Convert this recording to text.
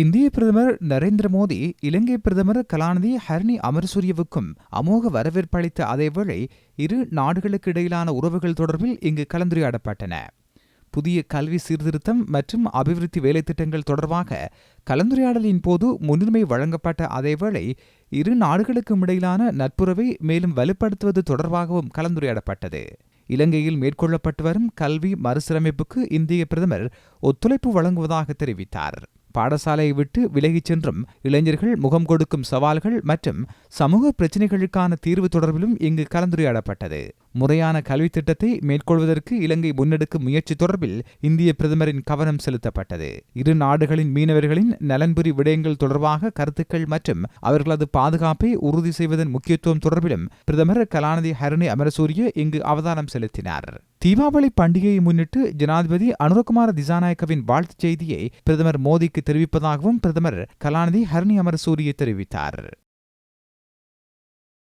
இந்திய பிரதமர் நரேந்திர மோடி இலங்கை பிரதமர் கலாநிதி ஹர்னி அமர்சூரியவுக்கும் அமோக வரவேற்பளித்த அதேவேளை இரு நாடுகளுக்கு இடையிலான உறவுகள் தொடர்பில் இங்கு கலந்துரையாடப்பட்டன. புதிய கல்வி சீர்திருத்தம் மற்றும் அபிவிருத்தி வேலைத்திட்டங்கள் தொடர்பாக கலந்துரையாடலின் போது முன்னுரிமை வழங்கப்பட்ட அதேவேளை இரு நாடுகளுக்கும் இடையிலான நட்புறவை மேலும் வலுப்படுத்துவது தொடர்பாகவும் கலந்துரையாடப்பட்டது. இலங்கையில் மேற்கொள்ளப்பட்டு வரும் கல்வி மறுசீரமைப்புக்கு இந்திய பிரதமர் ஒத்துழைப்பு வழங்குவதாக தெரிவித்தார். பாடசாலையை விட்டு விலகிச் சென்றும் இளைஞர்கள் முகம் கொடுக்கும் சவால்கள் மற்றும் சமூக பிரச்சினைகளுக்கான தீர்வு தொடர்பிலும் இங்கு கலந்துரையாடப்பட்டது. முறையான கல்வி திட்டத்தை மேற்கொள்வதற்கு இலங்கை முன்னெடுக்கும் முயற்சி தொடர்பில் இந்திய பிரதமரின் கவனம் செலுத்தப்பட்டது. இரு நாடுகளின் மீனவர்களின் நலன்புரி விடயங்கள் தொடர்பாக கருத்துக்கள் மற்றும் அவர்களது பாதுகாப்பை உறுதி செய்வதன் முக்கியத்துவம் தொடர்பிலும் பிரதமர் கலாநிதி ஹரணி அமரசூரிய இங்கு அவதானம் செலுத்தினார். தீபாவளி பண்டிகையை முன்னிட்டு ஜனாதிபதி அனுரகுமார திசாநாயக்கவின் வாழ்த்துச் செய்தியை பிரதமர் மோடிக்கு தெரிவிப்பதாகவும் பிரதமர் கலாநிதி ஹரணி அமரசூரிய தெரிவித்தார்.